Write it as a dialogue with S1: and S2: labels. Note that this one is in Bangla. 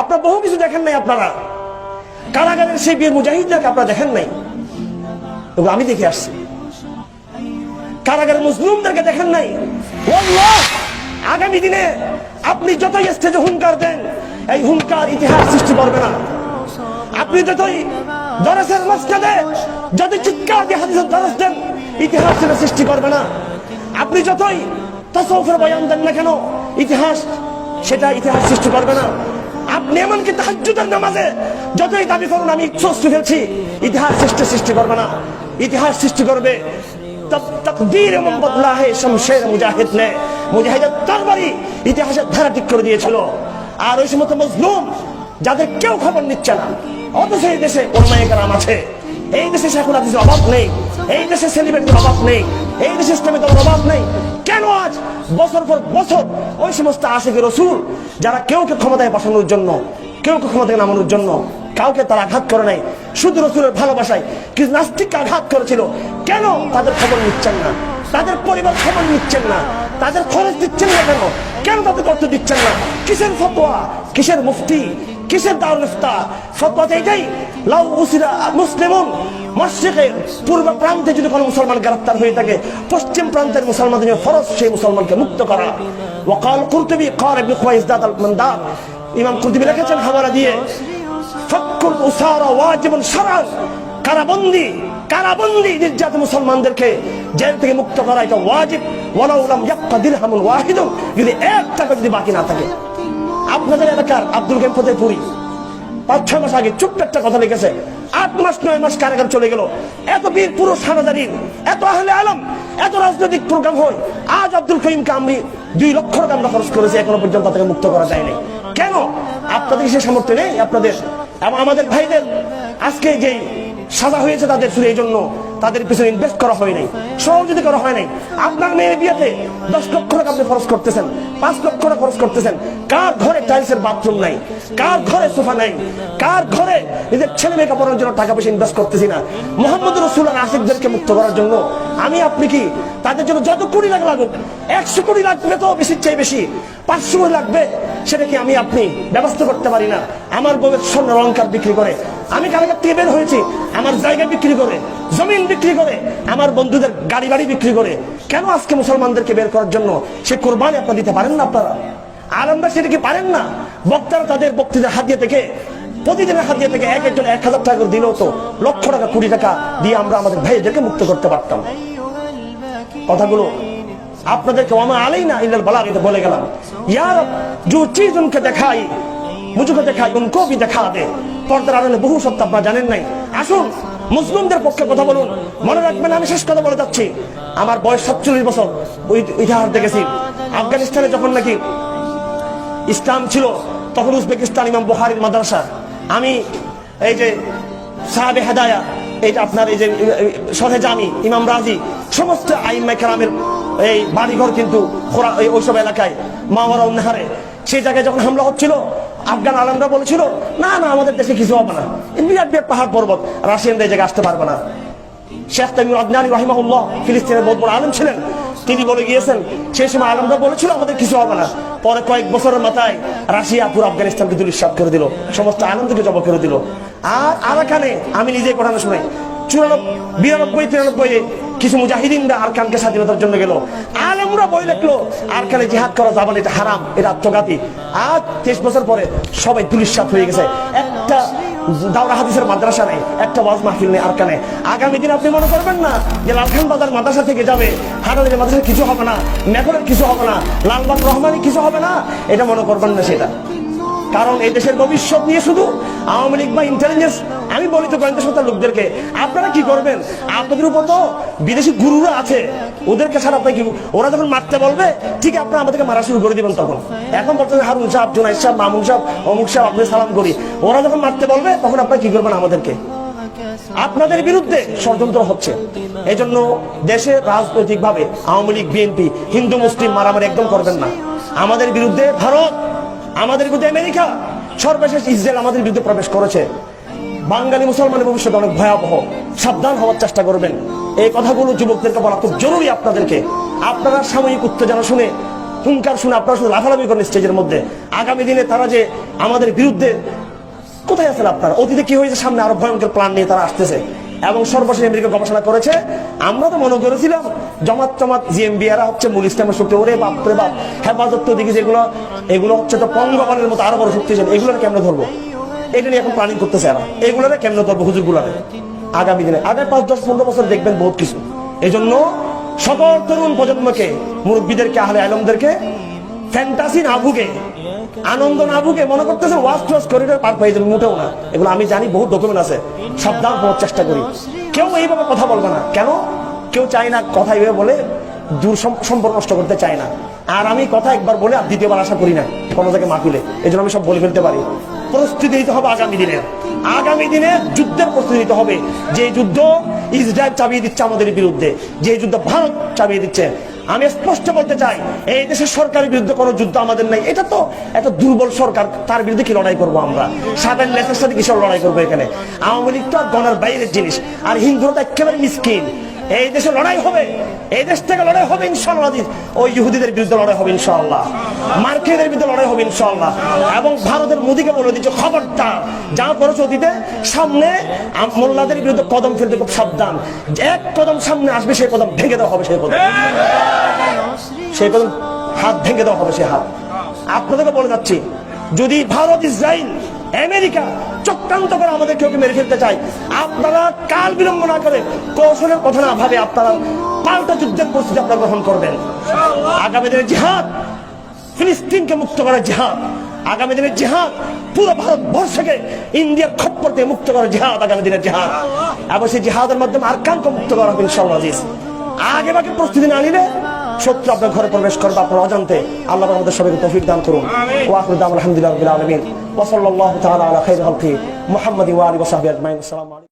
S1: আপনারা বহু কিছু দেখেন নাই আপনারা। কারাগারের সেই বীর মুজাহিদদেরকে আপনারা দেখেন নাই? এগুলো আমি দেখে আসছি। কারাগারের মুসলিমদেরকে দেখেন নাই? আগামী দিনে আপনি যতই স্টেজে হুঙ্কার দেন, এই হুঙ্কার ইতিহাস সৃষ্টি করবে না। আপনি যতই দরসের মসজিদে যদি চিৎকার দিয়ে দরস দেন, ইতিহাস সেটা সৃষ্টি করবে না। আপনি যতই তসৌফের বয়ান দেন না কেন, ইতিহাস সেটা ইতিহাস সৃষ্টি করবে না। আপনি এমনকি তাহাজ্জুদের নামাজে যতই দাবি করুন, আমি স্বস্তি ফেলছি ইতিহাস সৃষ্টি সৃষ্টি করবে না। ইতিহাস সৃষ্টি করবে। তকদীর এবং বদলা হে শমশের মুজাহিদ নে। মুজাহিদের তরবারি ইতিহাসের ধারা ঠিক করে দিয়েছিল। আর ওই সমস্ত মজলুম, যাদের কেউ খবর নিচ্ছে না অথচ এই দেশে ওলমায়ে কারাম আছে। এই দেশে শেখুল হাদিসের অভাব নেই। এই দেশে সেলিব্রিটির অভাব নেই। এই দেশে ইসলামী দলের অভাব নেই। কেন আজ? বছর পর বছর ওই সমস্ত আশেখ রসুল, যারা কেউকে ক্ষমতায় বসানোর জন্য, কেউকে ক্ষমতায় নামানোর জন্য কাউকে তারা আঘাত করে নাই, শুধু রসুলের ভালোবাসায় কিছু নাস্তিককে আঘাত করেছিল? কেন তাদের খবর নিচ্ছেন না? তাদের পরিবার খবর নিচ্ছেন না? তাদের খরচ দিচ্ছেন না কেন? কেন তাদের কর্ত দিচ্ছেন না? কিসের ফতোয়া? কিসের মুফতি? কিসের দারুল ইফতা ফতোয়াতে যাই লাউ উসিরা মুসলিমুন। মসজিদের পূর্ব প্রান্তে যদি কোনো মুসলমান গ্রেফতার হয়ে থাকে, পশ্চিম প্রান্তের মুসলমানদের ফরজ সেই মুসলমানকে মুক্ত করা। ওয়াকাল কুরতুবি কার ইবনে খুয়াইজ দাদ আল মান্দার। ইমাম কুরতুবি লিখেছেন হাওয়ালা দিয়ে, ফাক্কুল উসারা ওয়াজিবুন শারআন কারাবন্দি কারাবন্দি নির্যাত মুসলমানদেরকে জেল থেকে মুক্ত করা এটা ওয়াজিব। ওয়ালাউলাম ইয়াক্কা দিরহামুন ওয়াহিদুন। যদি এক টাকা যদি বাকি না থাকে। আপনাদের এলাকার আব্দুল গেম ফতেপুরি পাঁচ, ছয় মাস আগে ছোট্ট একটা কথা লিখেছে। আট মাস, নয় মাস কারাগার চলে গেল। এত বীর পুরুষ হানাদারির, এত আহলে আলম, এত রাজনৈতিক প্রোগ্রাম হয়, আজ আব্দুল করিমকে আমি দুই লক্ষ টাকা আমরা খরচ করেছি, এখনও পর্যন্ত তাকে মুক্ত করা যায়নি। কেন? আপনাদের সে সামর্থ্য নেই আপনাদের? এবং আমাদের ভাইদের আজকে যেই সাজা হয়েছে তাদের শুধু এই জন্য তাদের পিছনে ইনভেস্ট করা হয় নাই, সহযোগিতা করা হয় নাই। আপনার মেয়ের বিয়েতে দশ লক্ষ টাকা আপনি খরচ করতেছেন, পাঁচ লক্ষ টাকা খরচ করতেছেন। কার ঘরে টাইলসের বাথরুম নাই? কার ঘরে সোফা নাই? কার ঘরে নিজের ছেলে মেয়ে কাপড়ের জন্য টাকা পয়সা ইনভেস্ট করতেছি না? মোহাম্মদ রসুল আর আশিকদেরকে মুক্ত করার জন্য আমি, আপনি কি তাদের জন্য যত কোটি লাখ লাগুক একশো কোটি লাগবে তো বেশির চেয়ে বেশি, পাঁচশো কোটি লাগবে। সেটা কি আমি আপনি ব্যবস্থা করতে পারি না? আমার বউয়ের স্বর্ণ অলঙ্কার বিক্রি করে। আমি কারাগার থেকে বের হয়েছি, আমার জায়গা বিক্রি করে, জমিন বিক্রি করে, আমার বন্ধুদের গাড়ি বাড়ি বিক্রি করে। কেন আজকে মুসলমানদেরকে বের করার জন্য সে কোরবানি আপনারা দিতে পারেন না আপনারা? আর আমরা সেটা কি পারেন না? বক্তারা তাদের বক্তৃতার হাত দিয়ে থেকে, প্রতিদিনের হাত দিয়ে থেকে এক একজন এক হাজার টাকা করে দিলেও তো লক্ষ টাকা কোটি টাকা দিয়ে আমরা আমাদের ভাইদেরকে মুক্ত করতে পারতাম। কথাগুলো আপনাদেরকে ওমা আলাই না ইল্লাল বালাগ, এটা বলে গেলাম। ইয়া রব, জো চিজ উনকে দেখাই মুজুকে দেখাই উনকো ভি দেখা দে। পর্দার আড়ালে বহু সত্য আপনারা জানেন নাই। আসুন, মুসলিমদের পক্ষে কথা বলুন। মনে রাখবেন, আমি শেষ কথা বলে যাচ্ছি। আমার বয়স সাতচল্লিশ বছর, ওই ইতিহাস দেখেছি। আফগানিস্তানে যখন নাকি ইসলাম ছিল, তখন উজবেকিস্তান ইমাম বুহারির মাদ্রাসা। আমি এই যে সাহাবে হেদায়া এই আপনার এই যে সহে জামি ইমাম রাজি। সমস্ত আইম্মা কেরামের এই বাড়িঘর কিন্তু ওইসব এলাকায়, মাওয়ারা উন্নাহারে। সেই জায়গায় যখন হামলা হচ্ছিল, আফগান আলমরা বলেছিল, না না, আমাদের দেশে কিছু হবে না। বিরাট বিরাট পাহাড় পর্বত, রাশিয়ানরা এই জায়গায় আসতে পারবে না। শেখ তামিম আদনানি রহিমাহুল্লাহ ফিলিস্তিনের বহুত বড় আলম ছিলেন। তিনি বলে গিয়েছেন, সেই সময় আলমরা বলেছিল আমাদের কিছু হবে না। পরে কয়েক বছরের মাথায় রাশিয়া পুরো আফগানিস্তানকে দুলিশ্বাস করে দিল, সমস্ত আনন্দকে জব করে দিল। আর আরাকানে, আমি নিজে ঘটনা শুনে চুরানব্বই বিরানব্বই তিরানব্বই কিছু মুজাহিদিনরা আরকানকে স্বাধীনতার জন্য গেল। আলমরা বই আর খানে জিহাদ করা যাবে এটা হারাম, এটা আত্মঘাতী। আজ তেইশ বছর পরে সবাই দুলিশ্বাস হয়ে গেছে। একটা দাওরা হাদিসের মাদ্রাসা নেই, একটা ওয়াজ মাহফিল নেই আর কানে। আগামী দিন আপনি মনে করবেন না যে লালখান বাজার মাদ্রাসা থেকে যাবে হাটালের মাদ্রাসা কিছু হবে না মেঘরের কিছু হবে না, লালবাগ রহমানের কিছু হবে না, এটা মনে করবেন না সেটা। কারণ এই দেশের ভবিষ্যৎ নিয়ে শুধু আওয়ামী লীগ বা ইন্টেলিজেন্স আমি বলি তো গোয়েন্দা সংস্থার লোকদেরকে, আপনারা কি করবেন? আপনাদের উপর তো বিদেশি গুরুরা আছে, ওদেরকে ছাড়া আপনি কি ওরা যখন মারতে বলবে, ঠিক আপনারা আমাদেরকে মারা শুরু করে দিবেন তখন। এখন বলতেছে হারুন সাহেব, জুনাইদ সাহেব, মামুন সাহেব, অমুক সাহেব, আপনি সালাম করি। ওরা যখন মারতে বলবে, তখন আপনারা কি করবেন আমাদেরকে? আপনাদের বিরুদ্ধে ষড়যন্ত্র হচ্ছে। এই জন্য দেশে রাজনৈতিক ভাবে আওয়ামী লীগ, বিএনপি, হিন্দু, মুসলিম মারামারি একদম করবেন না। আমাদের বিরুদ্ধে ভারত আমাদের বিরুদ্ধে আমেরিকা। সর্বশেষ ইসরায়েল আমাদের বিরুদ্ধে প্রবেশ করেছে। বাঙালি মুসলমানের ভবিষ্যৎ অনেক ভয়াবহ। সাবধান হওয়ার চেষ্টা করবেন। এই কথাগুলো যুবকদেরকে বলা খুব জরুরি আপনাদেরকে। আপনারা সাময়িক উত্তেজনা শুনে, হুঙ্কার শুনে আপনারা শুধু লাফালাফি করেন স্টেজের মধ্যে। আগামী দিনে তারা যে আমাদের বিরুদ্ধে, কোথায় আছেন আপনারা? অতীতে কি হয়েছে? সামনে আরও ভয়ঙ্কর প্ল্যান নিয়ে তারা আসতেছে। এবং সর্বশেষ আমেরিকা গবেষণা করেছে, আমরা তো মনে করেছিলাম জমাত জমাত জিএমবি এরা হচ্ছে মূল ইসলামের শক্তি। ওরে বাপরে বাপ, হেফাজত দিকে যেগুলো, এগুলো হচ্ছে তো পঙ্গপালের মতো আরও বড় শক্তিশালী। এগুলোর কেমনে ধরবো? এটা নিয়ে এখন প্ল্যানিং করতেছে এরা। এগুলোরে কেমনে ধরবো হুজুর গুলারে আগামী দিনে, আগামী পাঁচ, দশ, পনেরো বছর দেখবেন বহুত কিছু। এই জন্য সকল তরুণ প্রজন্মকে, মুরব্বীদেরকে, আহলে আলমদেরকে, ফ্যান্টাসি না ভুগে আনন্দ না ভুগে মনে করতেছে ওয়াশ টস করিডোর পার পেয়ে যাবে মোটেও না। এগুলো আমি জানি বহু ডকুমেন্ট আছে। সাবধান হওয়ার চেষ্টা করি। কেউ এইভাবে কথা বলবে না। কেন? কেউ চায় না কথা এইভাবে বলে, দূর সম্পর্ক নষ্ট করতে চায় না। আর আমি কথা একবার বলে আর দ্বিতীয়বার আশা করি না, কোনো জায়গায় মাহফিলে এই আমি সব বলে ফেলতে পারি। প্রস্তুতি নিতে হবে আগামী দিনে। আগামী দিনে যুদ্ধের প্রস্তুতি নিতে হবে। যে যুদ্ধ ইসরায়েল চাপিয়ে দিচ্ছে আমাদের বিরুদ্ধে, যে যুদ্ধ ভারত চাপিয়ে দিচ্ছে আমি স্পষ্ট বলতে চাই, এই দেশের সরকারের বিরুদ্ধে কোনো যুদ্ধ আমাদের নাই। এটা তো এত দুর্বল সরকার, তার বিরুদ্ধে কি লড়াই করব আমরা? সাধারণ লেসের সাথে কিসব লড়াই করব এখানে? আওয়ামী লীগ তো আর গণের বাইরের জিনিস, আর হিন্দুরা তো একেবারে মিসকিন। এই দেশে লড়াই হবে। এই দেশ থেকে লড়াই হবে ইনশাল্লাহ ওই ইহুদিদের বিরুদ্ধে লড়াই হবে ইনশাল্লাহ মার্কেটের বিরুদ্ধে লড়াই হবে ইনশাল্লাহ এবং ভারতের মোদীকে বলে দিচ্ছে খবরদার যা করেছে অতীতে, সামনে মোল্লাদের বিরুদ্ধে কদম ফেলতে খুব সাবধান। এক কদম সামনে আসবে, সেই কদম ভেঙে দেওয়া হবে, সেই কদম। সেই কদম হাত ভেঙে দেওয়া হবে, সেই হাত। আপনাদেরকে বলে যাচ্ছি, যদি ভারত ইসরায়েল আমেরিকা চক্রান্ত করে আমাদের কেউ মেরে ফেলতে চায়? আপনারা কাল বিলম্ব না করে কৌশলের কথা না ভাবে আপনারা পাল্টা যুদ্ধের প্রস্তুতি আপনারা গ্রহণ করবেন। আগামী দিনের জিহাদ, ফিলিস্তিনকে মুক্ত করার জিহাদ, আগামী দিনের জিহাদ, পুরো ভারতবর্ষকে ইন্ডিয়ার খপ্পর থেকে মুক্ত করার জিহাদ আগামী দিনের জিহাদ। এবং সেই জিহাদের মাধ্যমে আর আরকানকে মুক্ত করা হবে ইনশাল্লাহ। আগে বাকি প্রস্তুতি না নিলে শত্রু আপনার ঘরে প্রবেশ করবে আপনার অজান্তে আল্লাহ আমাদের সবাইকে তৌফিক দান করুন। ওয়াকুর দাম আলহামদুলিল্লাহ আলমিন। ওসল্লাহ তালা আলা খাইরি খালকি মুহাম্মাদি ওয়া আলিহি আজমাইন। আসসালামু